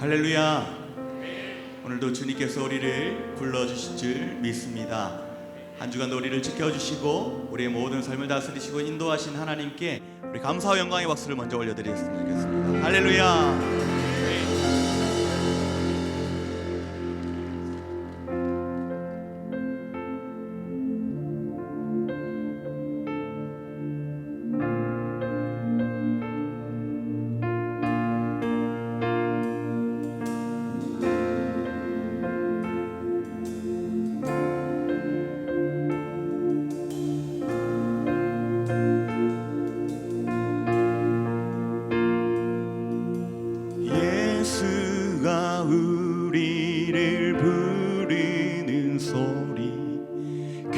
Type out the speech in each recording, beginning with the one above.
할렐루야. 오늘도 주님께서 우리를 불러주실 줄 믿습니다. 한 주간 우리를 지켜주시고 우리의 모든 삶을 다스리시고 인도하신 하나님께 우리 감사와 영광의 박수를 먼저 올려드리겠습니다. 할렐루야.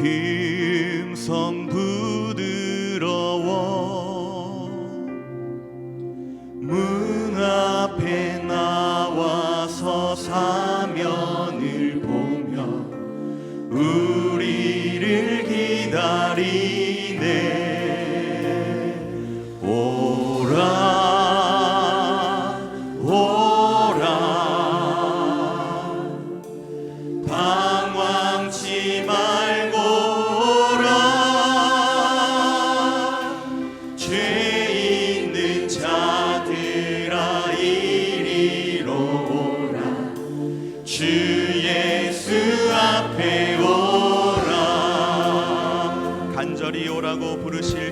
keep. 오라고 부르실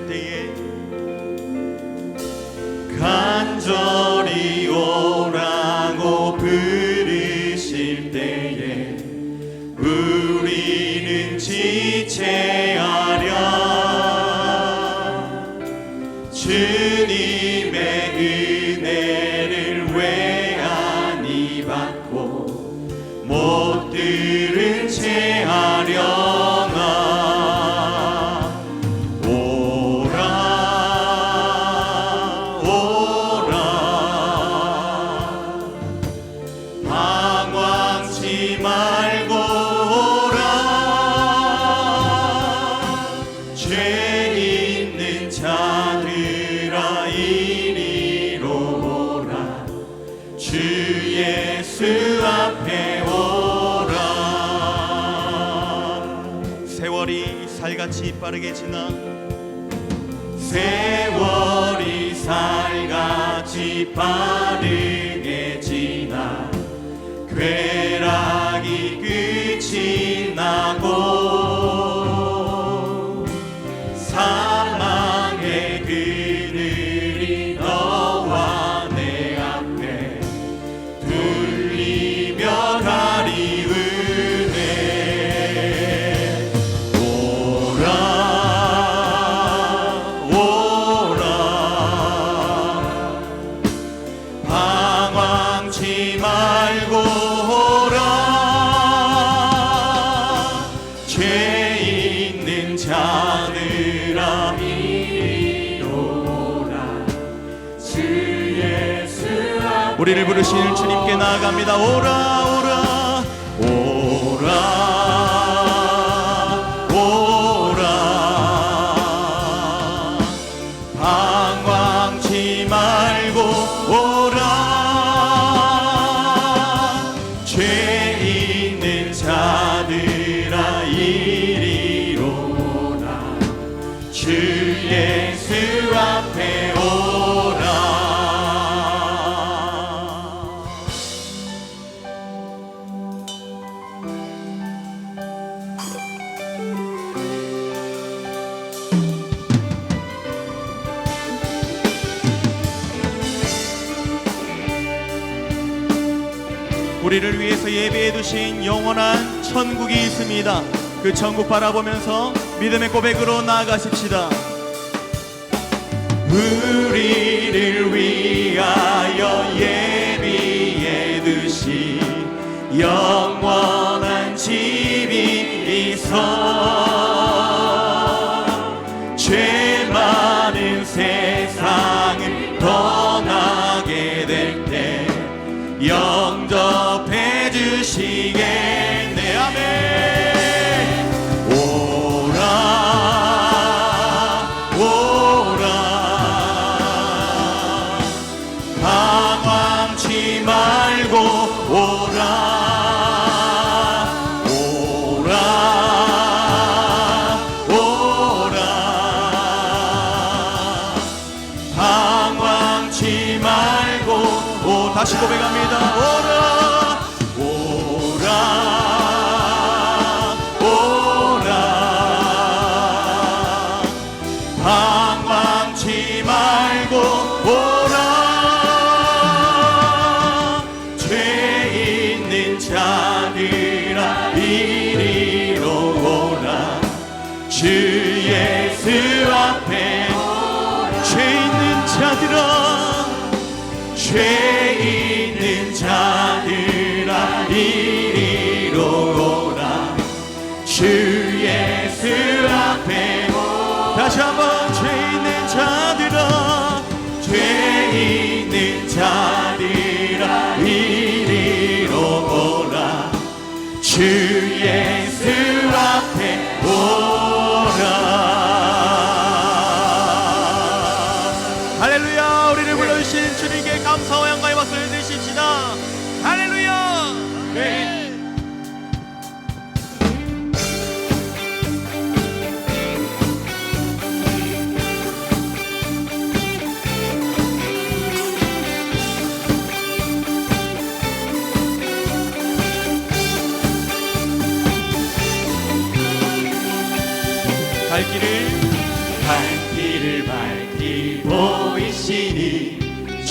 같이 빠르게 지나 세월이 살같이 빠르게 지나 쾌락 부르신 주님께 나아갑니다. 오라 오라 우리를 위해서 예배해 두신 영원한 천국이 있습니다. 그 천국 바라보면서 믿음의 고백으로 나아가십시다. 우리를 위하여 예비해 두신 영원한 집이 있어 죄 많은 세상을 떠나게 될때 주 예수 앞에 죄 있는 자들아 죄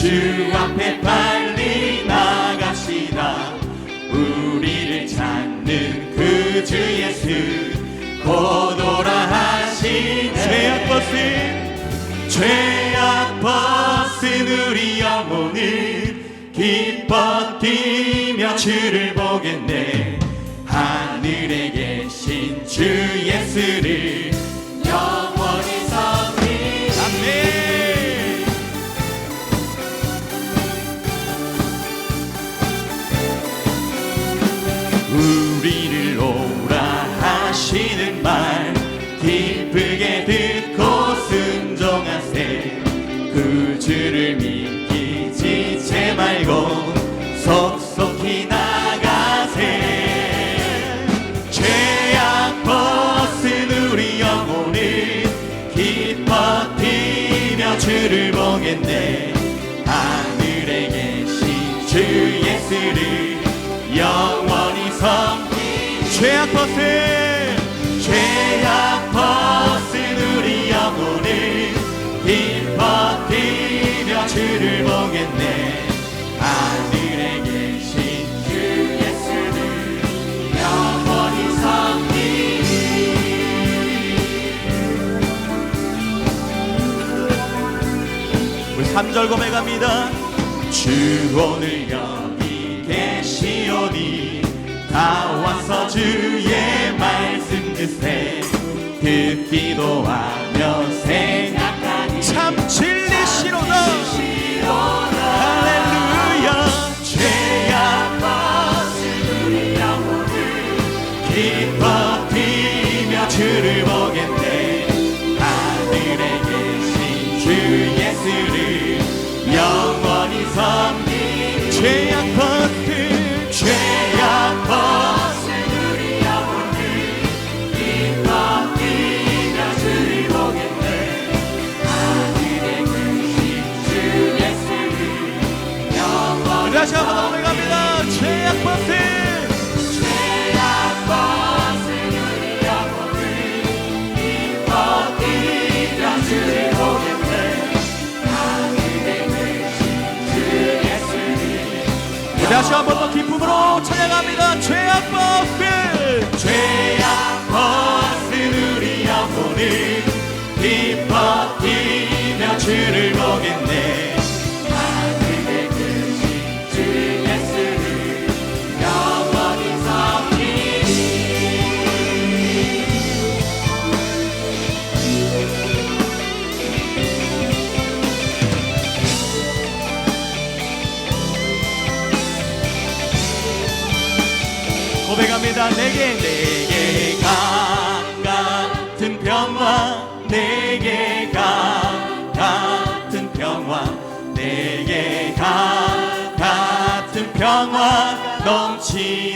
주 앞에 빨리 나가시다. 우리를 찾는 그 주 예수 고도라 하신 죄악 벗은 죄악 벗은 우리 영혼을 기뻐 뛰며 주를 보겠네. 하늘에 계신 주 예수를 주를 믿기 지체 말고 속속히 나가세. 죄악 벗은 우리 영혼을 기뻐 뛰며 주를 보겠네. 하늘에 계신 주 예수를 영원히 섬기. 죄악 벗은 절고 매갑 니다 주 오늘 여기 계시오니 다 와서 주의 말씀 듣세. 듣기도 하며 생각 내게 내게 같은 평화 내게 강 같은 평화 내게 강 같은 평화 넘치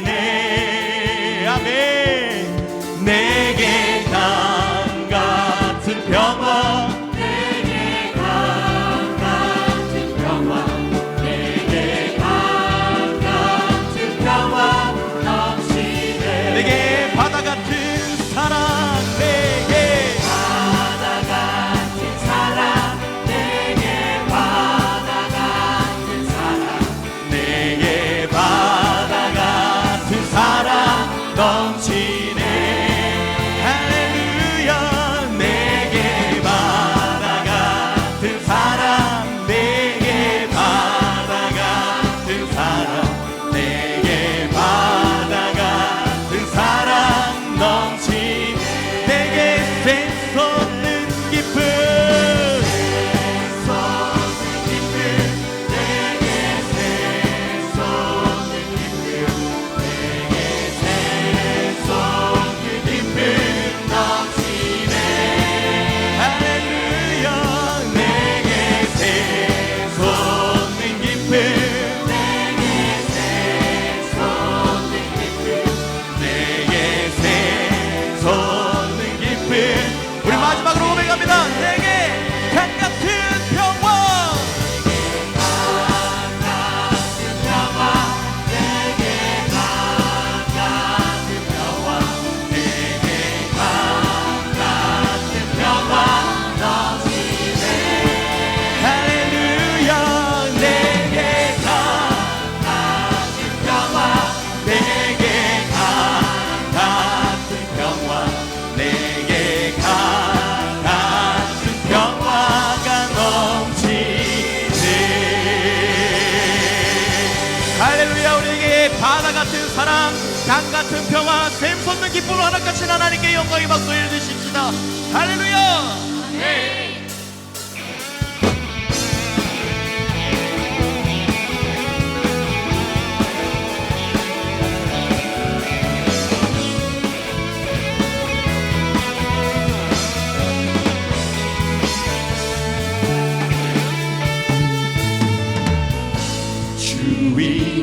been 같은 사랑 강 같은 평화 샘솟는 기쁨을 하나같이 하나님께 영광의 박수 해주십시다. 할렐루야! 주이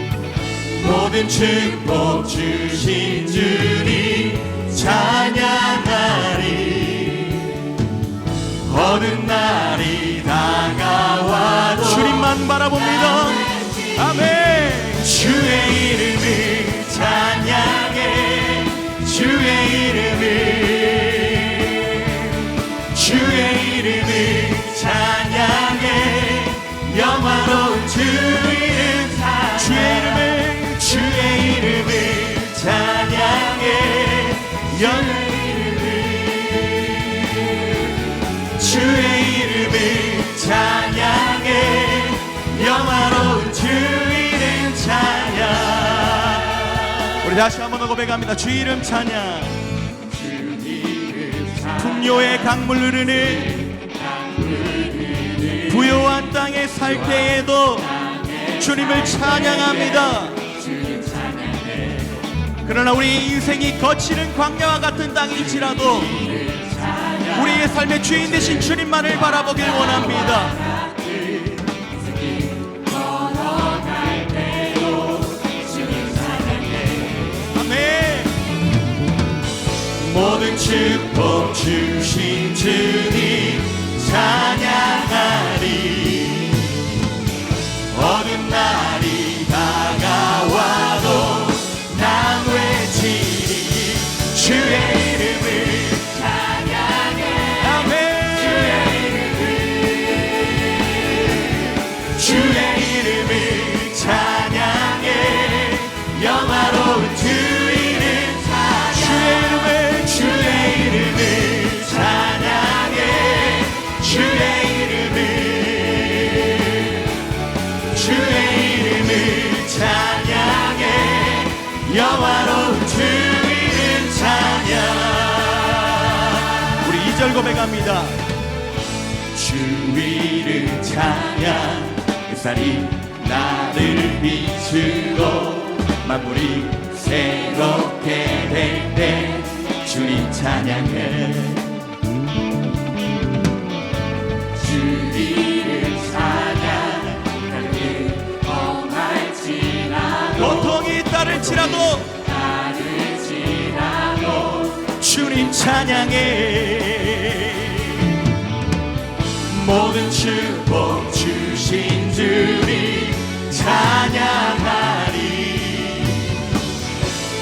모든 축복 주신 주님 찬양하리. 어느 날이 다가와도 주님만 바라봅니다. 아멘. 주의 이름을 찬양해. 주의 이름을 주의 이름을 찬양해. 영화로운 주 이름 찬양 이름을 주의 이름을 찬양해. 영화로운 주 이름 찬양. 우리 다시 한번 더 고백합니다. 주 이름 찬양. 풍요의 강물 흐르는 부요한 땅에 살 때에도 주님을 찬양합니다. 그러나 우리 인생이 거치는 광야와 같은 땅일지라도 우리의 삶의 주인 되신 주님만을 바라보길 원합니다. 모든 축복 주신 주님 찬양하리 우리 2절 고백합니다. 주 이름 찬양 햇살이 나를 비추고 만물이 새롭게 될 때 주님 찬양해 주 찬양 나를 험할지라도 고통이 따를지라도 따를지라도 주님 찬양해 모든 축복 주신 주님 찬양하리.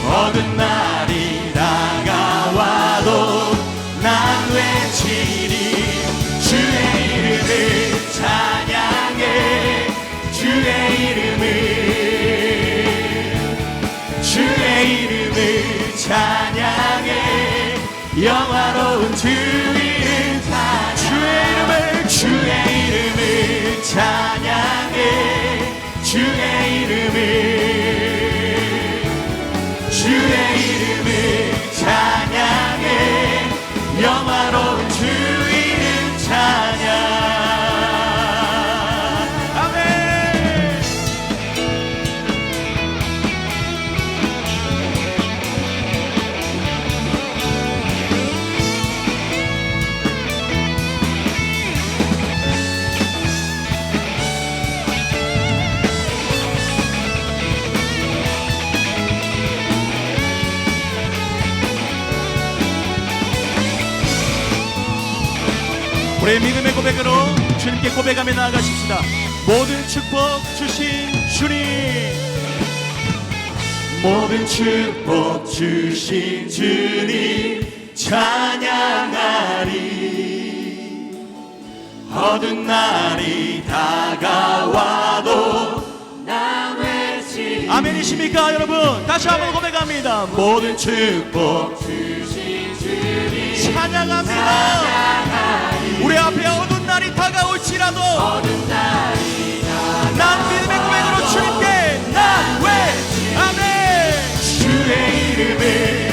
어떤 날이 다가와도 난 외치리. 주의 이름을 찬양해. 주의 이름을 주의 이름을 찬양해. 영화로운 주 우리의 믿음의 고백으로 주님께 고백하며 나아가십시다. 모든 축복 주신 주님. 모든 축복 주신 주님 찬양하리. 어두운 날이 다가와도 아멘이십니까 여러분? 다시 한번 고백합니다. 모든 축복 찬양합니다 우리 앞에 어두운 날이 다가올지라도 난 믿음의 고백으로 주님께 난 왜 아멘. 주의 이름을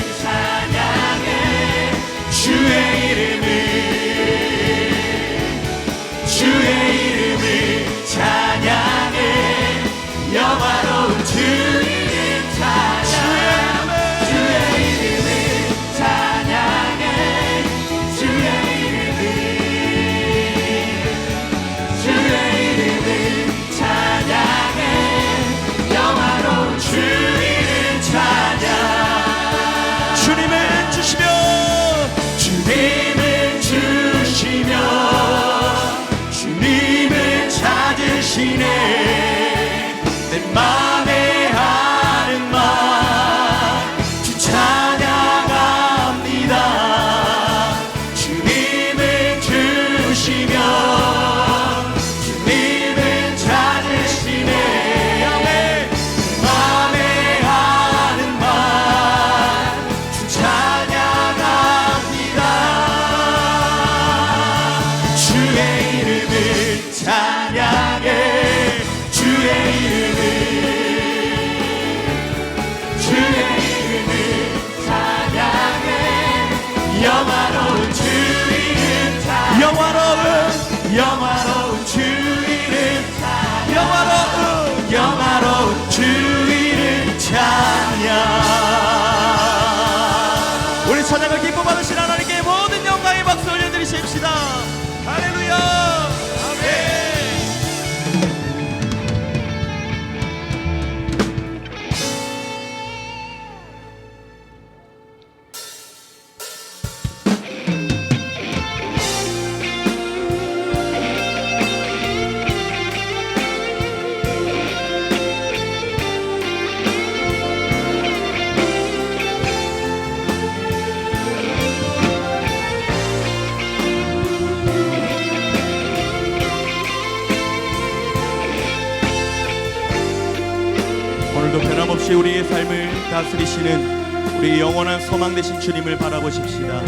다스리시는 우리 영원한 소망 되신 주님을 바라보십시다.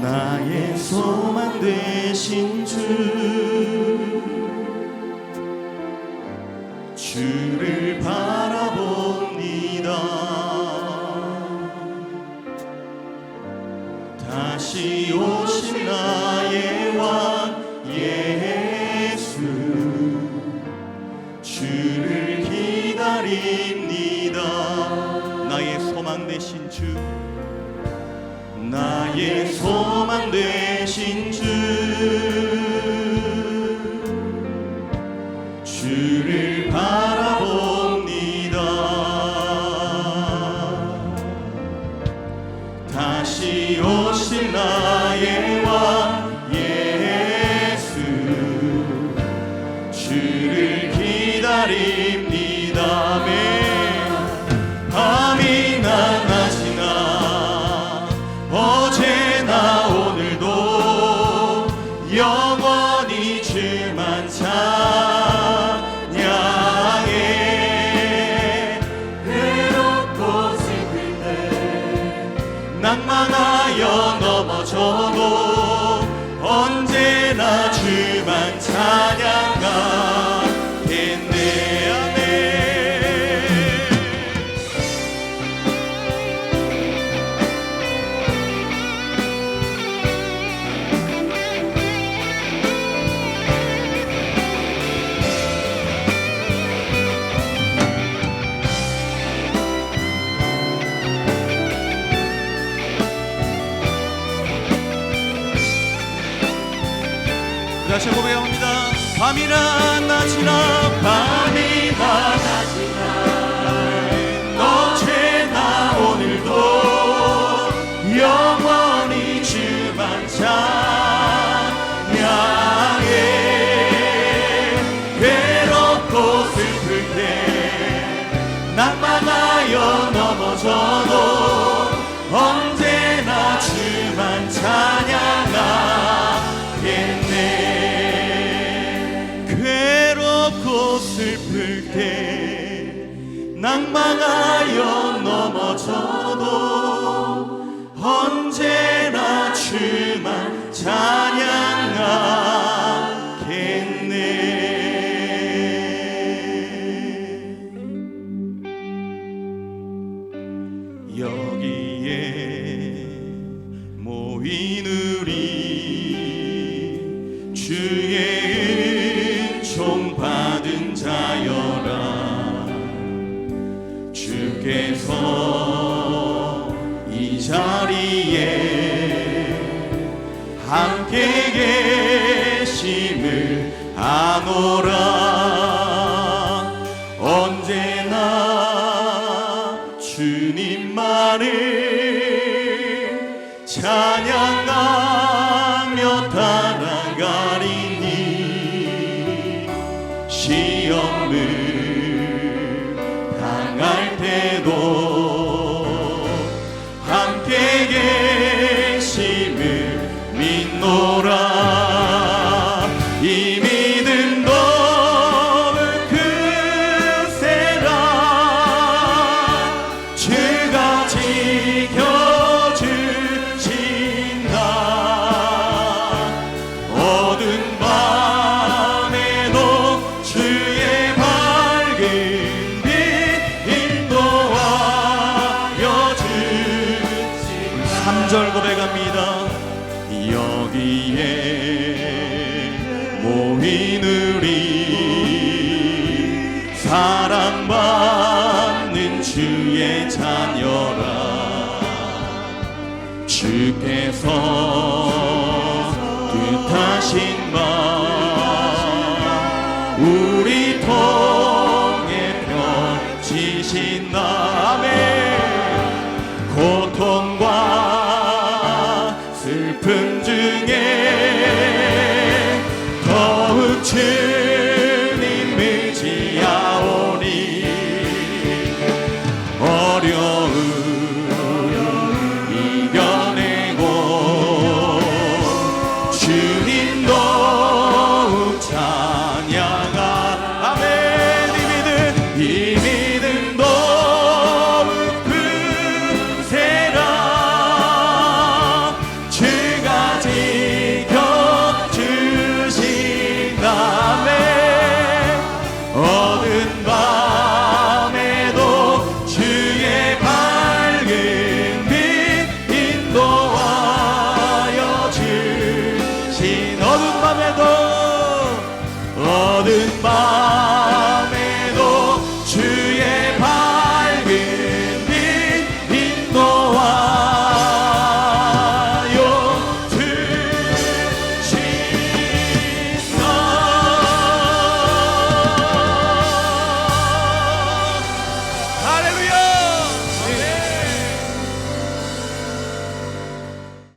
나의 소망 되신 주 다시 한번 고백합니다 밤이나 낮이나 밤이나 낮이나 너제나 오늘도 영원히 주만 찬양해 괴롭고 슬플 때 난만하여 넘어져도 언제나 주만 찬. 때 낭망하여 넘어져도 언제나 주만 찬양하 없는 주의 자녀라. 주께서